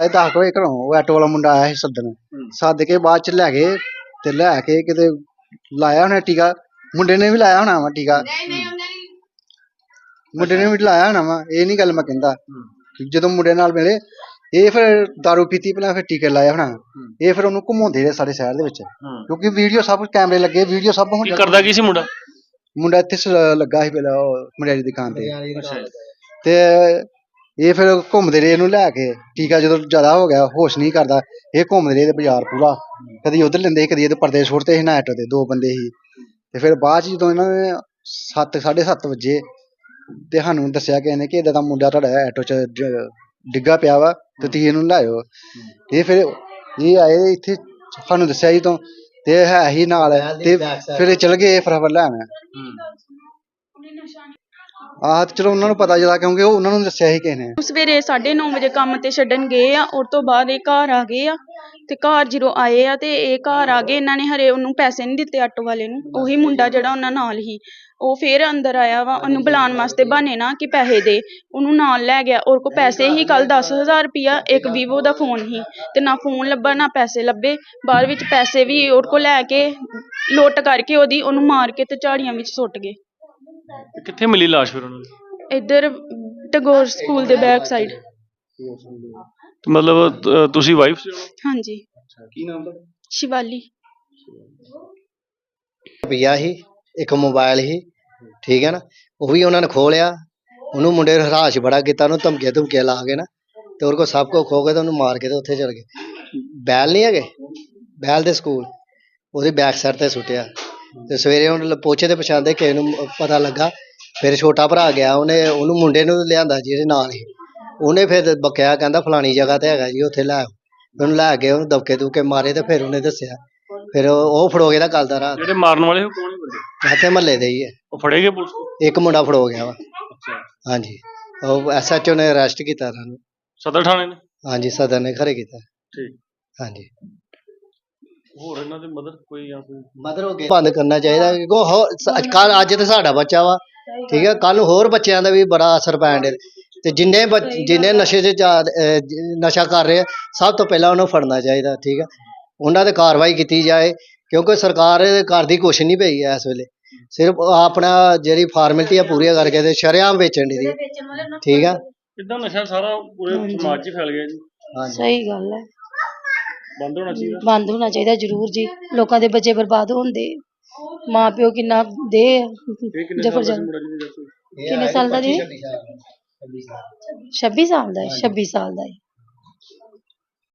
ਇਹ ਦਸ ਕੋਈ ਘਰੋਂ ਉਹ ਆਟੋ ਵਾਲਾ ਮੁੰਡਾ ਆਇਆ ਸੀ ਸੱਦਣ। ਸੱਦ ਕੇ ਬਾਅਦ ਚ ਲੈ ਗਏ ਤੇ ਲੈ ਕੇ ਕਿਤੇ ਲਾਇਆ ਉਹਨੇ ਟੀਕਾ। ਮੁੰਡੇ ਨੇ ਵੀ ਲਾਇਆ ਹੋਣਾ ਵਾ ਟੀਕਾ। ਮੁੰਡੇ ਨੇ ਵੀ ਲਾਇਆ ਹੋਣਾ ਵਾ ਇਹ ਨਹੀਂ ਗੱਲ ਮੈਂ ਕਹਿੰਦਾ। ਜਦੋਂ ਮੁੰਡੇ ਨਾਲ ਮਿਲੇ ਇਹ ਫਿਰ ਦਾਰੂ ਪੀਤੀ ਪਹਿਲਾਂ ਫਿਰ ਟੀਕੇ ਲਾਇਆ ਹੋਣਾ। ਇਹ ਫਿਰ ਉਹਨੂੰ ਘੁਮਾਉਂਦੇ ਰਹੇ ਸਾਰੇ ਸ਼ਹਿਰ ਦੇ ਵਿੱਚ। ਕਿਉਂਕਿ ਵੀਡੀਓ ਸਭ ਕੈਮਰੇ ਲੱਗੇ ਵੀਡੀਓ ਸਭ ਹੁਣ ਕੀ ਕਰਦਾ ਕੀ ਸੀ ਮੁੰਡਾ? ਮੁੰਡਾ ਇੱਥੇ ਲੱਗਾ ਸੀ ਪਹਿਲਾਂ ਉਹ ਮੁੰਡਿਆਂ ਦੀ ਦੁਕਾਨ ਤੇ। ਤੇ ਇਹ ਫਿਰ ਘੁੰਮਦੇ ਰਹੇ ਇਹਨੂੰ ਲੈ ਕੇ। ਟੀਕਾ ਜਦੋਂ ਜ਼ਿਆਦਾ ਹੋ ਗਿਆ ਹੋਸ਼ ਨਹੀਂ ਕਰਦਾ ਇਹ ਘੁੰਮਦੇ ਰਹੇ ਤੇ ਬਾਜ਼ਾਰ ਪੂਰਾ। ਕਦੀ ਉਧਰ ਲੈਂਦੇ ਸੀ ਕਦੀ ਇਹਦੇ ਪਰਦੇ ਸੁੱਟਦੇ ਸੀ ਨਾਈਟ ਤੇ ਦੋ ਬੰਦੇ ਸੀ। ਤੇ ਫਿਰ ਬਾਅਦ ਚ ਜਦੋਂ ਇਹਨਾਂ ਨੇ 7 7:30 ਵਜੇ ਤੇ ਸਾਨੂੰ ਦੱਸਿਆ ਕਿ ਇਹਨੇ ਕਿ ਇਦਾਂ ਦਾ ਮੁੰਡਾ ਤੁਹਾਡਾ ਆਟੋ ਚ ਡਿੱਗਾ ਪਿਆ ਵਾ ਤੇ ਤੁਸੀਂ ਇਹਨੂੰ ਲਾਇਓ ਇਹ ਫਿਰ ਇਹ ਆਏ ਇੱਥੇ ਸਾਨੂੰ ਦੱਸਿਆ ਜੀ ਤੋਂ ਤੇ ਇਹ ਹੈ ਹੀ ਨਾਲ ਤੇ ਫਿਰ ਇਹ ਚਲ ਗਏ ਫਰਾਵਰ ਲੈਣ ਆਹ ਤੇ ਚਲੋ ਉਹਨਾਂ ਨੂੰ ਪਤਾ ਜਦਾ ਕਿਉਂਕਿ ਉਹ ਉਹਨਾਂ ਨੂੰ ਦੱਸਿਆ ਸੀ ਕਿਸੇ ਨੇ। ਸਵੇਰੇ 9:30 ਵਜੇ ਕੰਮ ਤੇ ਛੱਡਣ ਗਏ ਆ ਉਸ ਤੋਂ ਬਾਅਦ ਇਹ ਘਰ ਆ ਗਏ ਆ ਤੇ ਘਰ ਜਦੋਂ ਆਏ ਆ ਤੇ ਇਹ ਘਰ ਆ ਗਏ, ਇਹਨਾਂ ਨੇ ਹਰੇ ਉਹਨੂੰ ਪੈਸੇ ਨਹੀਂ ਦਿੱਤੇ ਆਟੋ ਵਾਲੇ ਨੂੰ, ਉਹੀ ਮੁੰਡਾ ਜਿਹੜਾ ਉਹਨਾਂ ਨਾਲ ਹੀ, ਉਹ ਫੇਰ ਅੰਦਰ ਆਇਆ ਵਾ, ਉਹਨੂੰ ਬੁਲਾਉਣ ਵਾਸਤੇ ਬਹਾਨੇ ਨਾ ਕਿ ਪੈਸੇ ਦੇ, ਉਹਨੂੰ ਨਾਲ ਲੈ ਗਿਆ, ਉਹਦੇ ਕੋਲ ਪੈਸੇ ਹੀ ਕੱਲ 10000 ਰੁਪਿਆ ਇੱਕ ਵੀਵੋ ਦਾ ਫੋਨ ਹੀ, ਤੇ ਨਾ ਫੋਨ ਲੱਭਾ, ਨਾ ਪੈਸੇ ਲੱਭੇ, ਬਾਅਦ ਵਿੱਚ ਪੈਸੇ ਵੀ ਉਹਦੇ ਕੋਲ ਲੈ ਕੇ, ਲੁੱਟ ਕਰਕੇ ਉਹਦੀ ਉਹਨੂੰ ਮਾਰ ਕੇ ਤੇ ਝਾੜੀਆਂ ਵਿੱਚ ਸੁੱਟ ਗਏ। ਤੇ ਕਿੱਥੇ ਮਿਲੀ ਲਾਸ਼ ਫਿਰ ਉਹਨਾਂ ਦੀ? ਇੱਧਰ ਟੈਗੋਰ ਸਕੂਲ ਦੇ ਬੈਕ ਸਾਈਡ। ਤੇ ਮਤਲਬ ਤੁਸੀਂ ਵਾਈਫ ਸੀ? ਹਾਂਜੀ। ਕੀ ਨਾਮ ਤੁਹਾਡਾ ਸ਼ਿਵਾਲੀ। ਰੁਪਈਆ ਸੀ ਇੱਕ ਮੋਬਾਈਲ ਸੀ ਠੀਕ ਹੈ ਨਾ? ਉਹ ਵੀ ਉਹਨਾਂ ਨੇ ਖੋਲਿਆ। ਉਹਨੂੰ ਮੁੰਡੇ ਨੇ ਹਰਾਸ਼ ਬੜਾ ਕੀਤਾ ਉਹਨੂੰ ਧਮਕੀਆਂ ਧਮਕੀਆਂ ਲਾ ਕੇ ਨਾ। ਤੇ ਉਹਦੇ ਕੋਲ ਸਭ ਕੁਝ ਖੋ ਕੇ ਤੇ ਉਹਨੂੰ ਮਾਰ ਕੇ ਤੇ ਉੱਥੇ ਚਲ ਗਏ। ਬੈਲ ਨਹੀਂ ਹੈਗੇ? ਬੈਲ ਦੇ ਸਕੂਲ। ਉਹਦੀ ਬੈਕ ਸਾਈਡ ਤੇ ਸੁੱਟਿਆ। ਤੇ ਸਵੇਰੇ ਹੁਣ ਪੋਚੇ ਤੇ ਪਛਾਣਦੇ ਕਿਸੇ ਨੂੰ ਪਤਾ ਲੱਗਾ। ਫਿਰ ਛੋਟਾ ਭਰਾ ਗਿਆ ਉਹਨੇ ਉਹਨੂੰ ਮੁੰਡੇ ਨੂੰ ਲਿਆਂਦਾ ਜਿਹਦੇ ਨਾਲ ਹੀ। ਉਹਨੇ ਫਿਰ ਬਕਿਆ ਕਹਿੰਦਾ ਫਲਾਣੀ ਜਗ੍ਹਾ ਤੇ ਹੈਗਾ ਜੀ ਉੱਥੇ ਲੈ ਆਓ। ਉਹਨੂੰ ਲੈ ਕੇ ਉਹਨੂੰ ਦਬਕੇ ਦੁਬਕੇ ਮਾਰੇ ਤੇ ਫਿਰ ਉਹਨੇ ਦੱਸਿਆ। ਫਿਰ ਉਹ ਉਹ ਫੜੋਗੇ ਦਾ ਕੱਲ ਦਾ ਰਾਤ। ਜਿਹੜੇ ਮਾਰਨ ਵਾਲੇ ਉਹ ਕੌਣ ਬੰਦੇ? ਇੱਥੇ ਮਹੱਲੇ ਦੇ ਹੀ ਹੈ ਉਹ ਫੜੇ ਗਏ ਪੁਲਿਸ ਕੋਲ ਇੱਕ ਮੁੰਡਾ ਫੜੋ ਗਿਆ ਵਾ। ਅੱਛਾ। ਹਾਂਜੀ। ਉਹ ਐਸਐਚਓ ਨੇ ਅਰੈਸਟ ਕੀਤਾ ਉਹਨਾਂ ਨੂੰ। ਸਦਰ ਥਾਣੇ ਨੇ? ਹਾਂਜੀ ਸਦਰ ਨੇ ਖਰੇ ਕੀਤਾ। ਠੀਕ। ਹਾਂਜੀ। ਹੋਰ ਇਹਨਾਂ ਦੇ ਮਦਰ ਕੋਈ ਜਾਂ ਕੋਈ ਮਦਰ ਹੋ ਗਏ ਬੰਦ ਕਰਨਾ ਚਾਹੀਦਾ ਕਿਉਂਕਿ ਕੱਲ ਅੱਜ ਤੇ ਸਾਡਾ ਬੱਚਾ ਵਾ ਠੀਕ ਹੈ ਕੱਲ ਨੂੰ ਹੋਰ ਬੱਚਿਆਂ ਦਾ ਵੀ ਬੜਾ ਅਸਰ ਪੈਣ ਦੇ ਤੇ ਜਿੰਨੇ ਬੱਚ- ਜਿੰਨੇ ਨਸ਼ੇ 'ਚ ਜਾ- ਅਹ ਜ- ਨਸ਼ਾ ਕਰ ਰਹੇ ਆ ਸਭ ਤੋਂ ਪਹਿਲਾਂ ਉਹਨੂੰ ਫੜਨਾ ਚਾਹੀਦਾ ਠੀਕ ਹੈ ਉਹਨਾਂ ਤੇ ਕਾਰਵਾਈ ਕੀਤੀ ਜਾਏ ਕਿਉਂਕਿ ਸਰਕਾਰ ਕਰਦੀ ਕੁਛ ਨਹੀਂ ਪਈ ਹੈ ਇਸ ਵੇਲੇ। ਸਿਰਫ ਆਪਣਾ ਜਿਹੜੀ ਫਾਰਮੈਲਿਟੀ ਆ ਪੂਰੀਆਂ ਕਰਕੇ ਤੇ ਸ਼ਰੇਆਮ ਵੇਚਣ ਦੀ ਠੀਕ ਆ? ਇਦਾਂ ਨਸ਼ਾ ਸਾਰਾ ਪੂਰੇ ਸਮਾਜ 'ਚ ਹੀ ਫੈਲ ਗਿਆ ਜੀ। ਹਾਂਜੀ। ਸਹੀ ਗੱਲ ਹੈ ਬੰਦ ਹੋਣਾ ਚਾਹੀਦਾ? ਬੰਦ ਹੋਣਾ ਚਾਹੀਦਾ ਜ਼ਰੂਰ ਜੀ। ਲੋਕਾਂ ਦੇ ਬੱਚੇ ਬਰਬਾਦ ਹੁੰਦੇ ਮਾਂ ਪਿਓ ਕਿੰਨਾ ਦੇ ਇਹ ਕਿੰਨੇ ਸਾਲ ਦਾ ਜ਼ਬਰਦਸਤ ਹੋਈ? ਕਿੰਨੇ ਸਾਲ ਦਾ ਜੀ? 26 ਸਾਲ ਦਾ ਹੈ 26 ਸਾਲ ਦਾ ਹੈ।